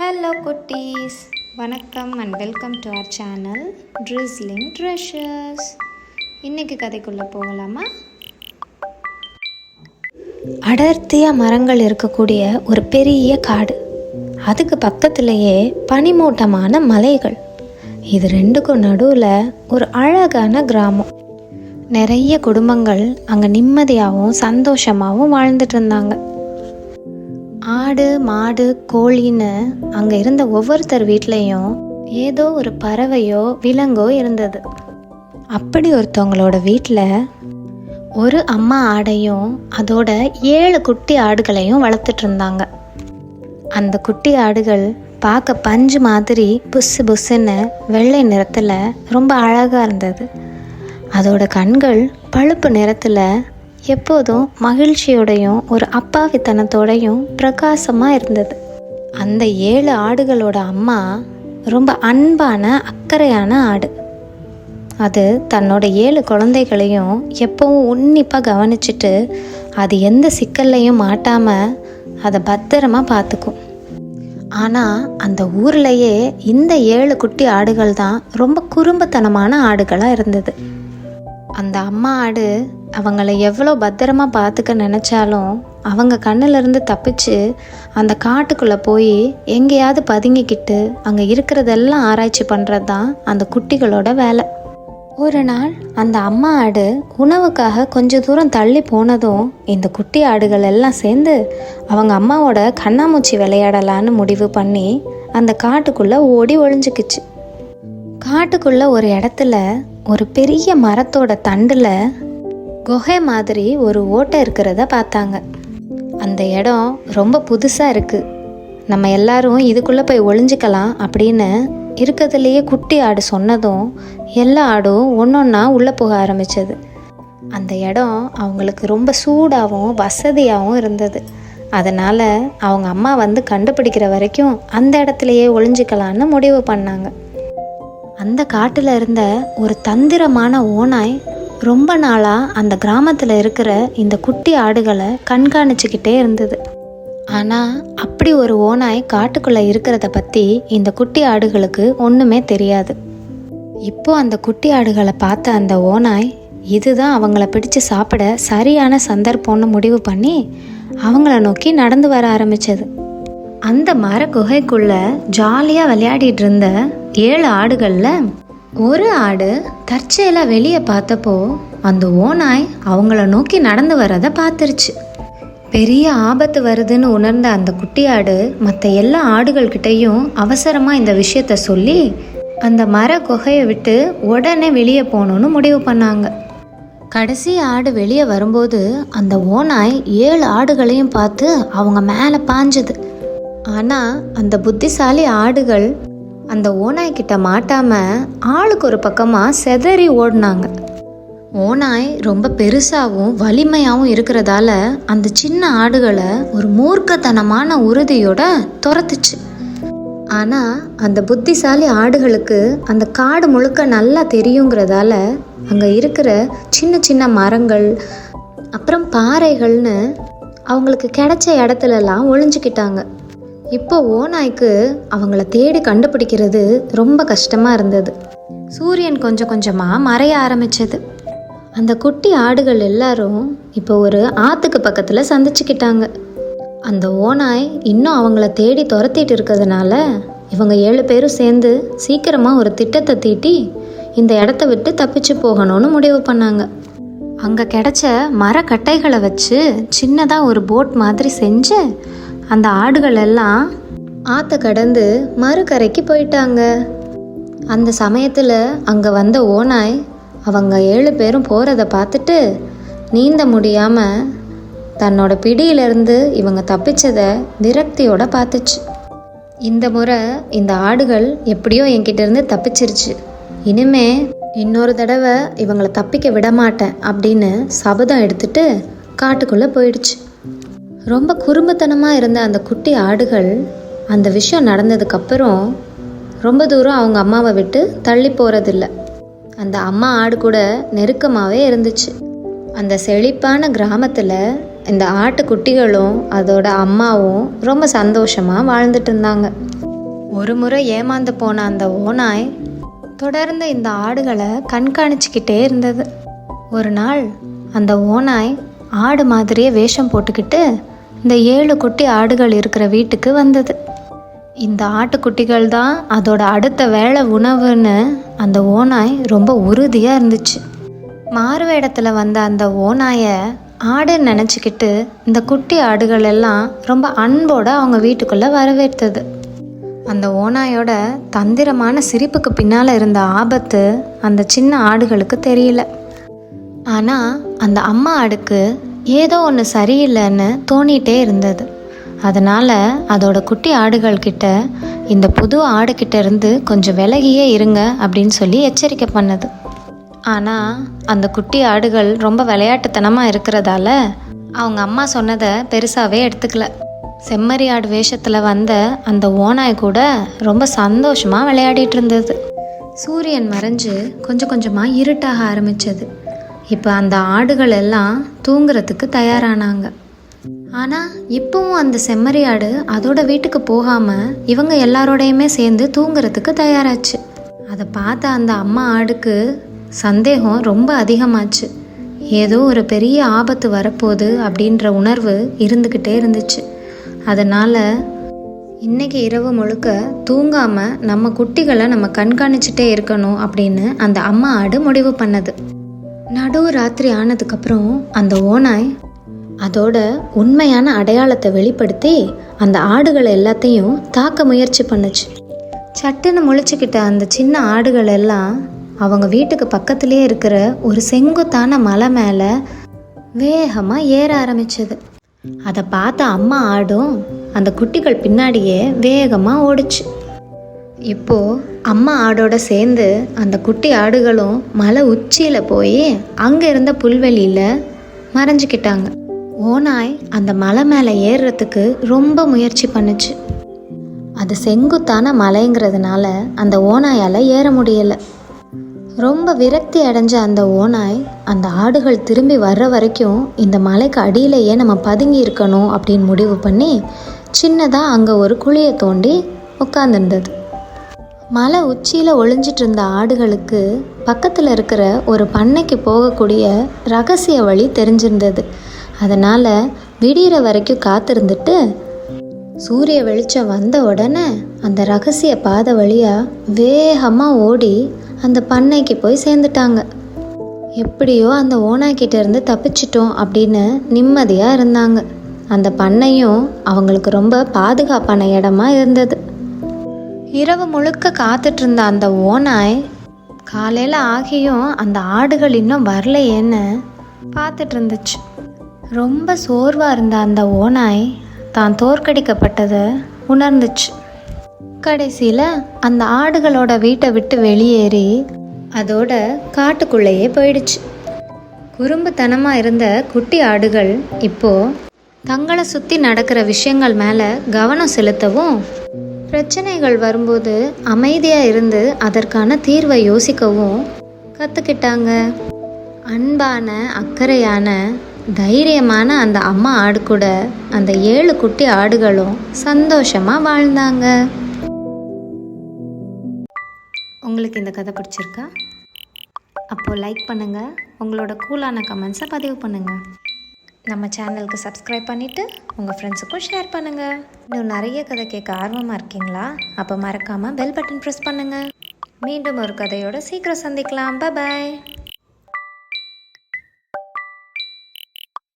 Hello குட்டீஸ். வணக்கம் and welcome to our channel drizzling treasures இன்றைக்கு கதைக்குள்ளே போகலாமா? அடர்த்தியாக மரங்கள் இருக்கக்கூடிய ஒரு பெரிய காடு. அதுக்கு பக்கத்திலேயே பனிமூட்டமான மலைகள். இது ரெண்டுக்கும் நடுவில் ஒரு அழகான கிராமம். நிறைய குடும்பங்கள் அங்கே நிம்மதியாகவும் சந்தோஷமாகவும் வாழ்ந்துட்டு இருந்தாங்க. ஆடு மாடு கோழின்னு அங்கே இருந்த ஒவ்வொருத்தர் வீட்லேயும் ஏதோ ஒரு பறவையோ விலங்கோ இருந்தது. அப்படி ஒருத்தவங்களோட வீட்டில் ஒரு அம்மா ஆடையும் அதோட ஏழு குட்டி ஆடுகளையும் வளர்த்துட்டு இருந்தாங்க. அந்த குட்டி ஆடுகள் பார்க்க பஞ்சு மாதிரி புஸ்ஸு புஸ்ஸுன்னு வெள்ளை நிறத்தில் ரொம்ப அழகாக இருந்தது. அதோட கண்கள் பழுப்பு நிறத்தில் எப்போதும் மகிழ்ச்சியோடையும் ஒரு அப்பாவித்தனத்தோடையும் பிரகாசமாக இருந்தது. அந்த ஏழு ஆடுகளோட அம்மா ரொம்ப அன்பான அக்கறையான ஆடு. அது தன்னோட ஏழு குழந்தைகளையும் எப்பவும் உன்னிப்பாக கவனிச்சிட்டு அது எந்த சிக்கல்லையும் மாட்டாமல் அதை பத்திரமா பார்த்துக்கும் ஆனால் அந்த ஊர்லேயே இந்த ஏழு குட்டி ஆடுகள் தான் ரொம்ப குறும்புத்தனமான ஆடுகளாக இருந்தது. அந்த அம்மா ஆடு அவங்கள எவ்வளோ பத்திரமா பார்த்துக்க நினச்சாலும் அவங்க கண்ணிலிருந்து தப்பிச்சு அந்த காட்டுக்குள்ளே போய் எங்கேயாவது பதுங்கிக்கிட்டு அங்கே இருக்கிறதெல்லாம் ஆராய்ச்சி பண்ணுறது தான் அந்த குட்டிகளோட வேலை. ஒரு நாள் அந்த அம்மா ஆடு உணவுக்காக கொஞ்ச தூரம் தள்ளி போனதும் இந்த குட்டி ஆடுகள் எல்லாம் சேர்ந்து அவங்க அம்மாவோட கண்ணாமூச்சி விளையாடலான்னு முடிவு பண்ணி அந்த காட்டுக்குள்ளே ஓடி ஒளிஞ்சுக்கிச்சு. காட்டுக்குள்ளே ஒரு இடத்துல ஒரு பெரிய மரத்தோட தண்டில் குகை மாதிரி ஒரு ஓட்டை இருக்கிறத பார்த்தாங்க. அந்த இடம் ரொம்ப புதுசாக இருக்குது நம்ம எல்லாரும் இதுக்குள்ளே போய் ஒளிஞ்சிக்கலாம் அப்படின்னு இருக்கிறதுலையே குட்டி ஆடு சொன்னதும் எல்லா ஆடும் ஒன்றொன்னா உள்ளே போக ஆரம்பித்தது அந்த இடம் அவங்களுக்கு ரொம்ப சூடாகவும் வசதியாகவும் இருந்தது. அதனால் அவங்க அம்மா வந்து கண்டுபிடிக்கிற வரைக்கும் அந்த இடத்துலையே ஒளிஞ்சிக்கலான்னு முடிவு பண்ணாங்க. அந்த காட்டில் இருந்த ஒரு தந்திரமான ஓனாய் ரொம்ப நாளாக அந்த கிராமத்தில் இருக்கிற இந்த குட்டி ஆடுகளை கண்காணிச்சுக்கிட்டே இருந்தது. ஆனால் அப்படி ஒரு ஓனாய் காட்டுக்குள்ளே இருக்கிறத பற்றி இந்த குட்டி ஆடுகளுக்கு ஒன்றுமே தெரியாது. இப்போ அந்த குட்டி ஆடுகளை பார்த்த அந்த ஓனாய் இதுதான் அவங்கள பிடிச்சு சாப்பிட சரியான சந்தர்ப்பம்னு முடிவு பண்ணி அவங்கள நோக்கி நடந்து வர ஆரம்பிச்சது. அந்த மர குகைக்குள்ள ஜாலியாக விளையாடிட்டு இருந்த ஏழு ஆடுகளில் ஒரு ஆடு தற்செயலாக வெளியே பார்த்தப்போ அந்த ஓநாய் அவங்கள நோக்கி நடந்து வரதை பார்த்துருச்சு. பெரிய ஆபத்து வருதுன்னு உணர்ந்த அந்த குட்டி ஆடு மற்ற எல்லா ஆடுகள்கிட்டையும் அவசரமாக இந்த விஷயத்த சொல்லி அந்த மர குகையை விட்டு உடனே வெளியே போகணுன்னு முடிவு பண்ணாங்க. கடைசி ஆடு வெளியே வரும்போது அந்த ஓநாய் ஏழு ஆடுகளையும் பார்த்து அவங்க மேலே பாஞ்சுது. ஆனால் அந்த புத்திசாலி ஆடுகள் அந்த ஓநாய் கிட்ட மாட்டாம ஆளுக்கு ஒரு பக்கமாக செதறி ஓடினாங்க. ஓநாய் ரொம்ப பெருசாகவும் வலிமையாகவும் இருக்கிறதால அந்த சின்ன ஆடுகளை ஒரு மூர்க்கத்தனமான உறுதியோட துரத்துச்சு. ஆனால் அந்த புத்திசாலி ஆடுகளுக்கு அந்த காடு முழுக்க நல்லா தெரியுங்கிறதால அங்கே இருக்கிற சின்ன சின்ன மரங்கள் அப்புறம் பாறைகள்னு அவங்களுக்கு கிடைச்ச இடத்துலலாம் ஒளிஞ்சுக்கிட்டாங்க. இப்போ ஓநாய்க்கு அவங்கள தேடி கண்டுபிடிக்கிறது ரொம்ப கஷ்டமாக இருந்தது. சூரியன் கொஞ்சம் கொஞ்சமாக மறைய ஆரம்பிச்சது. அந்த குட்டி ஆடுகள் எல்லாரும் இப்போ ஒரு ஆற்றுக்கு பக்கத்தில் சந்திச்சுக்கிட்டாங்க. அந்த ஓநாய் இன்னும் அவங்கள தேடி துரத்திட்டு இருக்கிறதுனால இவங்க ஏழு பேரும் சேர்ந்து சீக்கிரமாக ஒரு திட்டத்தை தீட்டி இந்த இடத்த விட்டு தப்பிச்சு போகணும்னு முடிவு பண்ணாங்க. அங்கே கிடைச்ச மரக்கட்டைகளை வச்சு சின்னதாக ஒரு போட் மாதிரி செஞ்சு அந்த ஆடுகள் எல்லாம் ஆற்ற கடந்து மறுகரைக்கு போயிட்டாங்க. அந்த சமயத்தில் அங்கே வந்த ஓநாய் அவங்க ஏழு பேரும் போகிறத பார்த்துட்டு நீந்த முடியாமல் தன்னோட பிடியிலிருந்து இவங்க தப்பிச்சதை விரக்தியோட பார்த்துச்சு. இந்த முறை இந்த ஆடுகள் எப்படியோ என்கிட்டேருந்து தப்பிச்சிருச்சு. இனிமே இன்னொரு தடவை இவங்களை தப்பிக்க விட மாட்டேன் அப்படின்னு சபதம் எடுத்துட்டு காட்டுக்குள்ளே போயிடுச்சு. ரொம்ப குறும்புத்தனமாக இருந்த அந்த குட்டி ஆடுகள் அந்த விஷயம் நடந்ததுக்கப்புறம் ரொம்ப தூரம் அவங்க அம்மாவை விட்டு தள்ளி போகிறதில்ல அந்த அம்மா ஆடு கூட நெருக்கமாகவே இருந்துச்சு. அந்த செழிப்பான கிராமத்தில் இந்த ஆட்டுக்குட்டிகளும் அதோட அம்மாவும் ரொம்ப சந்தோஷமாக வாழ்ந்துட்டு இருந்தாங்க. ஒரு முறை ஏமாந்து போன அந்த ஓநாய் தொடர்ந்து இந்த ஆடுகளை கண்காணிச்சுக்கிட்டே இருந்தது. ஒரு நாள் அந்த ஓநாய் ஆடு மாதிரியே வேஷம் போட்டுக்கிட்டு இந்த ஏழு குட்டி ஆடுகள் இருக்கிற வீட்டுக்கு வந்தது. இந்த ஆட்டுக்குட்டிகள் தான் அதோட அடுத்த வேலை உணவுன்னு அந்த ஓநாய் ரொம்ப உறுதியாக இருந்துச்சு. மாறுவேடத்தில் வந்த அந்த ஓநாயை ஆடுன்னு நினச்சிக்கிட்டு இந்த குட்டி ஆடுகள் எல்லாம் ரொம்ப அன்போட அவங்க வீட்டுக்குள்ளே வரவேற்றது. அந்த ஓநாயோட தந்திரமான சிரிப்புக்கு பின்னால் இருந்த ஆபத்து அந்த சின்ன ஆடுகளுக்கு தெரியல. ஆனால் அந்த அம்மா ஆடுக்கு ஏதோ ஒன்று சரியில்லைன்னு தோணிட்டே இருந்தது. அதனால் அதோட குட்டி ஆடுகள் கிட்ட இந்த புது ஆடுகிட்ட இருந்து கொஞ்சம் விலகியே இருங்க அப்படின்னு சொல்லி எச்சரிக்கை பண்ணுது. ஆனால் அந்த குட்டி ஆடுகள் ரொம்ப விளையாட்டுத்தனமாக இருக்கிறதால அவங்க அம்மா சொன்னதை பெருசாகவே எடுத்துக்கல. செம்மறி ஆடு வேஷத்தில் வந்த அந்த ஓனாய் கூட ரொம்ப சந்தோஷமாக விளையாடிட்டு இருந்தது. சூரியன் மறைஞ்சு கொஞ்சம் கொஞ்சமாக இருட்டாக ஆரம்பித்தது இப்போ அந்த ஆடுகள் எல்லாம் தூங்குறதுக்கு தயாரானாங்க. ஆனால் இப்பவும் அந்த செம்மறி ஆடு அதோட வீட்டுக்கு போகாமல் இவங்க எல்லாரோடையுமே சேர்ந்து தூங்குறதுக்கு தயாராச்சு. அதை பார்த்த அந்த அம்மா ஆடுக்கு சந்தேகம் ரொம்ப அதிகமாச்சு. ஏதோ ஒரு பெரிய ஆபத்து வரப்போகுது அப்படின்ற உணர்வு இருந்துக்கிட்டே இருந்துச்சு. அதனால் இன்னைக்கு இரவு முழுக்க தூங்காமல் நம்ம குட்டிகளை நம்ம கண்காணிச்சுட்டே இருக்கணும் அப்படின்னு அந்த அம்மா ஆடு முடிவு பண்ணது. நடுவு ராத்திரி ஆனதுக்கப்புறம் அந்த ஓனாய் அதோட உண்மையான அடையாளத்தை வெளிப்படுத்தி அந்த ஆடுகளை எல்லாத்தையும் தாக்க முயற்சி பண்ணுச்சு. சட்டுன்னு முழிச்சுக்கிட்ட அந்த சின்ன ஆடுகள் எல்லாம் அவங்க வீட்டுக்கு பக்கத்துலேயே இருக்கிற ஒரு செங்குத்தான மலை மேலே வேகமாக ஏற ஆரம்பிச்சது. அதை பார்த்த அம்மா ஆடும் அந்த குட்டிகள் பின்னாடியே வேகமாக ஓடுச்சு. இப்போ அம்மா ஆடோட சேர்ந்து அந்த குட்டி ஆடுகளும் மலை உச்சியில் போய் அங்கே இருந்த புல்வெளியில் மறைஞ்சிக்கிட்டாங்க. ஓநாய் அந்த மலை மேலே ஏறுறதுக்கு ரொம்ப முயற்சி பண்ணுச்சு. அது செங்குத்தான மலைங்கிறதுனால அந்த ஓநாயால் ஏற முடியலை. ரொம்ப விரக்தி அடைஞ்ச அந்த ஓநாய் அந்த ஆடுகள் திரும்பி வர்ற வரைக்கும் இந்த மலைக்கு அடியிலேயே நம்ம பதுங்கி இருக்கணும் அப்படின்னு முடிவு பண்ணி சின்னதாக அங்கே ஒரு குழியை தோண்டி உட்காந்துருந்தது மலை உச்சியில் ஒளிஞ்சிட்டு இருந்த ஆடுகளுக்கு பக்கத்தில் இருக்கிற ஒரு பண்ணைக்கு போகக்கூடிய ரகசிய வழி தெரிஞ்சிருந்தது. அதனால் விடிகிற வரைக்கும் காத்திருந்துட்டு சூரிய வெளிச்சம் வந்த உடனே அந்த ரகசிய பாதை வழியாக வேகமாக ஓடி அந்த பண்ணைக்கு போய் சேர்ந்துட்டாங்க. எப்படியோ அந்த ஓனாக்கிட்ட இருந்து தப்பிச்சிட்டோம் அப்படின்னு நிம்மதியாக இருந்தாங்க. அந்த பண்ணையும் அவங்களுக்கு ரொம்ப பாதுகாப்பான இடமா இருந்தது. இரவு முழுக்க காத்துட்டு இருந்த அந்த ஓநாய் காலையில் ஆகியும் அந்த ஆடுகள் இன்னும் வரலையேன்னு பார்த்துட்டு இருந்துச்சு ரொம்ப சோர்வாக இருந்த அந்த ஓநாய் தான் தோற்கடிக்கப்பட்டதை உணர்ந்துச்சு. கடைசியில் அந்த ஆடுகளோட வீட்டை விட்டு வெளியேறி அதோட காட்டுக்குள்ளேயே போயிடுச்சு. குறும்புத்தனமாக இருந்த குட்டி ஆடுகள் இப்போது தங்களை சுற்றி நடக்கிற விஷயங்கள் மேலே கவனம் செலுத்தவும் பிரச்சனைகள் வரும்போது அமைதியாக இருந்து அதற்கான தீர்வை யோசிக்கவும். கற்றுக்கிட்டாங்க அன்பான அக்கறையான தைரியமான அந்த அம்மா ஆடு கூட அந்த ஏழு குட்டி ஆடுகளும் சந்தோஷமாக வாழ்ந்தாங்க. உங்களுக்கு இந்த கதை பிடிச்சிருக்கா? அப்போது லைக் பண்ணுங்கள் உங்களோட கூலான கமெண்ட்ஸை பதிவு பண்ணுங்கள் நம்ம சேனலுக்கு சப்ஸ்கிரைப் பண்ணிவிட்டு உங்கள் ஃப்ரெண்ட்ஸுக்கும் ஷேர் பண்ணுங்கள் இன்னும் நிறைய கதை கேட்க ஆர்வமாக இருக்கீங்களா? அப்போ மறக்காமல் பெல் பட்டன் ப்ரெஸ் பண்ணுங்கள் மீண்டும் ஒரு கதையோட சீக்கிரம் சந்திக்கலாம். பாய்